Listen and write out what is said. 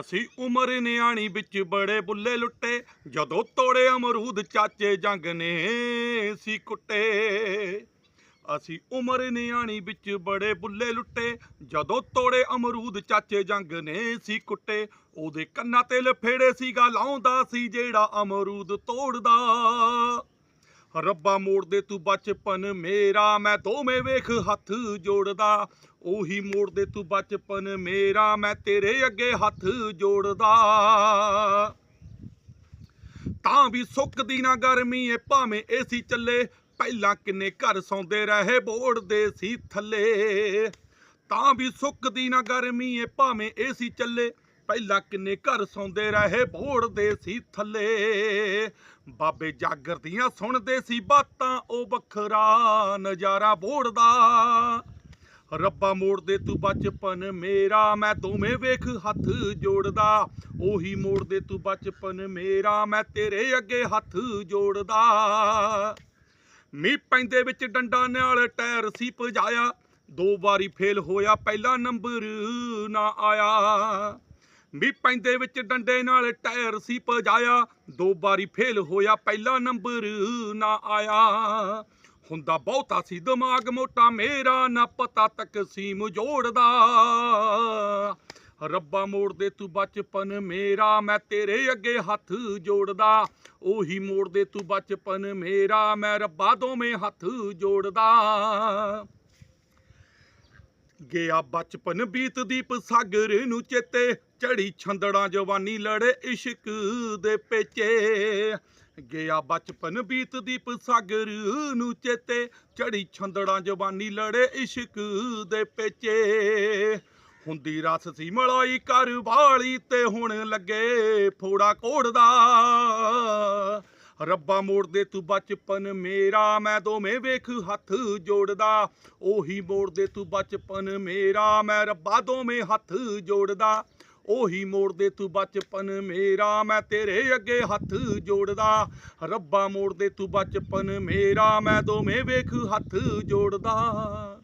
ਅਸੀਂ ਉਮਰ ਨਿਆਣੀ ਵਿੱਚ ਬੜੇ ਬੁੱਲੇ ਲੁੱਟੇ, ਜਦੋਂ ਤੋੜੇ ਅਮਰੂਦ ਚਾਚੇ ਜੰਗ ਨੇ ਸੀ ਕੁੱਟੇ। ਅਸੀਂ ਉਮਰ ਨਿਆਣੀ ਵਿੱਚ ਬੜੇ ਬੁੱਲੇ ਲੁੱਟੇ, ਜਦੋਂ ਤੋੜੇ ਅਮਰੂਦ ਚਾਚੇ ਜੰਗ ਨੇ ਸੀ ਕੁੱਟੇ। ਉਹਦੇ ਕੰਨਾਂ ਤੇ ਲਫੇੜੇ ਸੀਗਾ, ਲਾਉਂਦਾ ਸੀ ਜਿਹੜਾ ਅਮਰੂਦ ਤੋੜਦਾ। ਰੱਬਾ ਮੋੜ ਦੇ ਤੂੰ ਬਚਪਨ ਮੇਰਾ, ਮੈਂ ਦੋਵੇਂ ਵੇਖ ਹੱਥ ਜੋੜਦਾ। ਉਹੀ ਮੋੜ ਦੇ ਤੂੰ ਬਚਪਨ ਮੇਰਾ, ਮੈਂ ਤੇਰੇ ਅੱਗੇ ਹੱਥ ਜੋੜਦਾ। ਤਾਂ ਵੀ ਸੁੱਕਦੀ ਨਾ ਗਰਮੀ ਏ ਭਾਵੇਂ ਏਸੀ ਚੱਲੇ, ਪਹਿਲਾਂ ਕਿੰਨੇ ਘਰ ਸੌਂਦੇ ਰਹੇ ਬੋੜ ਦੇ ਸੀ ਥੱਲੇ। ਤਾਂ ਵੀ ਸੁੱਕਦੀ ਨਾ ਗਰਮੀ ਏ ਭਾਵੇਂ ਏਸੀ ਚੱਲੇ ਪਹਿਲਾਂ ਕਿੰਨੇ ਘਰ ਸੌਂਦੇ ਰਹੇ ਬੋੜ ਦੇ ਸੀ ਥੱਲੇ। ਬਾਬੇ ਜਾਗਰ ਦੀਆਂ ਸੁਣਦੇ ਸੀ ਬਾਤਾਂ, ਉਹ ਵੱਖਰਾ ਨਜ਼ਾਰਾ ਬੋੜਦਾ। ਰੱਬਾ ਮੋੜ ਦੇ ਤੂੰ ਬਚਪਨ ਮੇਰਾ, ਮੈਂ ਦੋਵੇਂ ਵੇਖ ਹੱਥ ਜੋੜਦਾ। ਉਹੀ ਮੋੜ ਦੇ ਤੂੰ ਬਚਪਨ ਮੇਰਾ, ਮੈਂ ਤੇਰੇ ਅੱਗੇ ਹੱਥ ਜੋੜਦਾ। ਮੀਂਹ ਪੈਂਦੇ ਵਿੱਚ ਡੰਡਾ ਨਾਲ ਟਾਇਰ ਸੀ ਭਜਾਇਆ ਦੋ ਵਾਰੀ ਫੇਲ ਹੋਇਆ, ਪਹਿਲਾ ਨੰਬਰ ਨਾ ਆਇਆ। ਵੀ ਪੈਂਦੇ ਵਿੱਚ ਡੰਡੇ ਨਾਲ ਟਾਇਰ ਸੀ ਭਜਾਇਆ ਦੋ ਵਾਰੀ ਫੇਲ ਹੋਇਆ, ਪਹਿਲਾ ਨੰਬਰ ਨਾ ਆਇਆ। ਹੁੰਦਾ ਬਹੁਤਾ ਸੀ ਦਿਮਾਗ ਮੋਟਾ, ਮੇਰਾ ਨਾ ਪਤਾ ਤਕਸੀਮ ਜੋੜਦਾ। ਰੱਬਾ ਮੋੜ ਦੇ ਤੂੰ ਬਚਪਨ ਮੇਰਾ, ਮੈਂ ਤੇਰੇ ਅੱਗੇ ਹੱਥ ਜੋੜਦਾ। ਉਹੀ ਮੋੜ ਦੇ ਤੂੰ ਬਚਪਨ ਮੇਰਾ, ਮੈਂ ਰੱਬਾ ਦੋਵੇਂ ਹੱਥ ਜੋੜਦਾ। ਗਿਆ ਬਚਪਨ ਬੀਤ ਦੀਪ ਸਾਗਰ ਨੂੰ ਚੇਤੇ, ਚੜੀ ਛੰਦੜਾਂ ਜਵਾਨੀ ਲੜੇ ਇਸ਼ਕ ਦੇ ਪੇਚੇ। ਗਿਆ ਬਚਪਨ ਬੀਤ ਦੀਪ ਸਾਗਰ ਨੂੰ ਚੇਤੇ, ਚੜੀ ਛੰਦੜਾਂ ਜਵਾਨੀ ਲੜੇ ਇਸ਼ਕ ਦੇ ਪੇਚੇ। ਹੁੰਦੀ ਰਸ ਸੀ ਮਲਾਈ ਕਰ ਵਾਲੀ ਤੇ ਹੁਣ ਲੱਗੇ ਫੋੜਾ ਕੋੜਦਾ ਰੱਬਾ ਮੋੜ ਦੇ ਤੂੰ ਬਚਪਨ ਮੇਰਾ, ਮੈਂ ਦੋਵੇਂ ਵੇਖ ਹੱਥ ਜੋੜਦਾ। ਉਹੀ ਮੋੜ ਦੇ ਤੂੰ ਬਚਪਨ ਮੇਰਾ, ਮੈਂ ਰੱਬਾ ਦੋਵੇਂ ਹੱਥ ਜੋੜਦਾ। ਉਹੀ ਮੋੜ ਦੇ ਤੂੰ ਬਚਪਨ ਮੇਰਾ, ਮੈਂ ਤੇਰੇ ਅੱਗੇ ਹੱਥ ਜੋੜਦਾ। ਰੱਬਾ ਮੋੜ ਦੇ ਤੂੰ ਬਚਪਨ ਮੇਰਾ, ਮੈਂ ਦੋਵੇਂ ਵੇਖ ਹੱਥ ਜੋੜਦਾ।